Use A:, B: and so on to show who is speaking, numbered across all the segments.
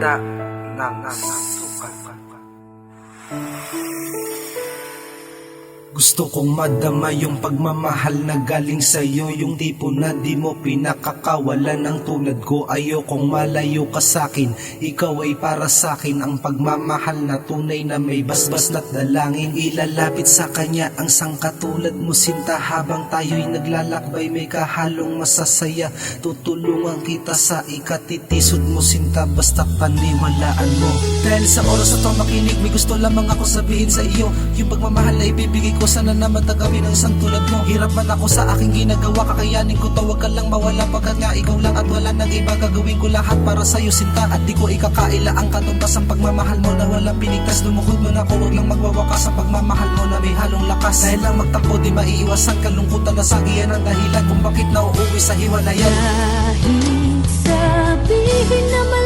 A: ดะนั่งสุขัง
B: Gusto kong madama yung pagmamahal na galing sa'yo. Yung tipo na di mo pinakakawalan ang tulad ko. Ayokong malayo ka sa'kin. Ikaw ay para sa'kin. Ang pagmamahal na tunay na may basbas na't dalangin. Ilalapit sa kanya ang sangkatulad mo sinta. Habang tayo'y naglalakbay may kahalong masasaya. Tutulungan kita sa ikatitisod mo sinta. Basta paniwalaan mo. Dahil sa oras na to makinig. May gusto lamang ako sabihin sa iyo. Yung pagmamahal na ibibigay ko sana naman tagawin ng isang tulad mo. Hirap man ako sa aking ginagawa Kakayanin ko to. Ka lang mawala Pagkat nga ikaw lang at wala nang iba. Gagawin ko lahat para sa'yo sinta At di ko ikakaila ang katumbas ang pagmamahal mo. Na walang pinigtas Lumukod mo na ako. Wag lang magwawakas ang pagmamahal mo Na may halong lakas. Dahil lang magtampo di maiiwasan. Kalungkutan na sagiyan ang dahilan Kung bakit nauuwi sa hiwalayan.
C: Kahit sabihin na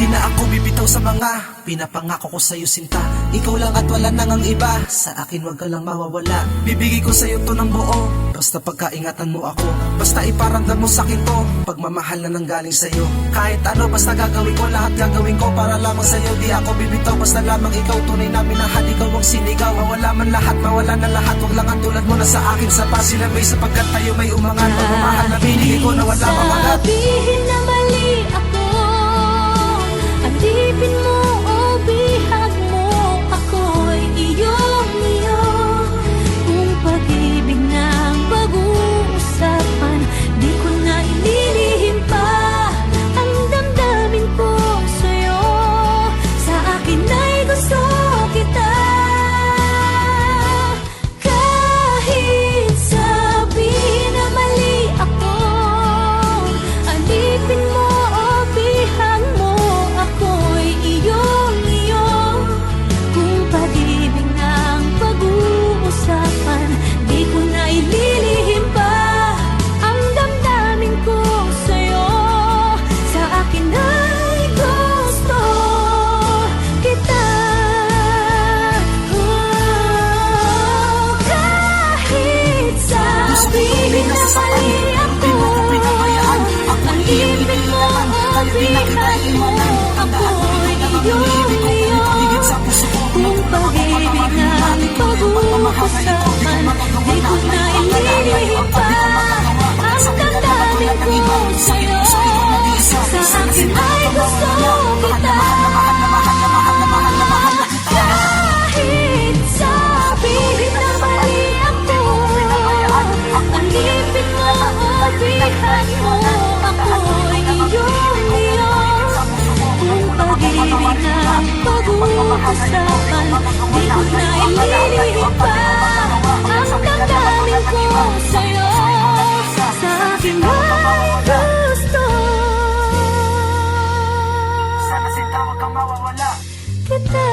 C: Di na ako
B: bibitaw sa mga pinapangako ko sa'yo sinta. Ikaw lang at wala nang ang iba. Sa akin wag ka lang mawawala. Bibigay ko sa'yo to ng buo. Basta pagkaingatan mo ako. Basta iparamdam mo sa'kin to. Pagmamahal na nanggaling sa'yo. Kahit ano basta gagawin ko Lahat gagawin ko para lamang sa'yo. Di ako bibitaw basta lamang ikaw. Tunay na minahal ikaw ang sinigaw. Mawala man lahat, mawala na lahat. Wag lang ang tulad mo na sa akin. Sa pasilabay sapagkat tayo may umangat. Pagmamahal na binigay ko na wala mamangat
C: Sabihin na mali ako o bihag mo Ako'y iyong iyo Kung pag-ibig na ang pag-uusapan Di pag-uusapan Di ko na ililihim pa Ang damdamin ko sa'yo. Sa akin ay gusto.
B: Sana sinta wag kang mawawala.
C: Kita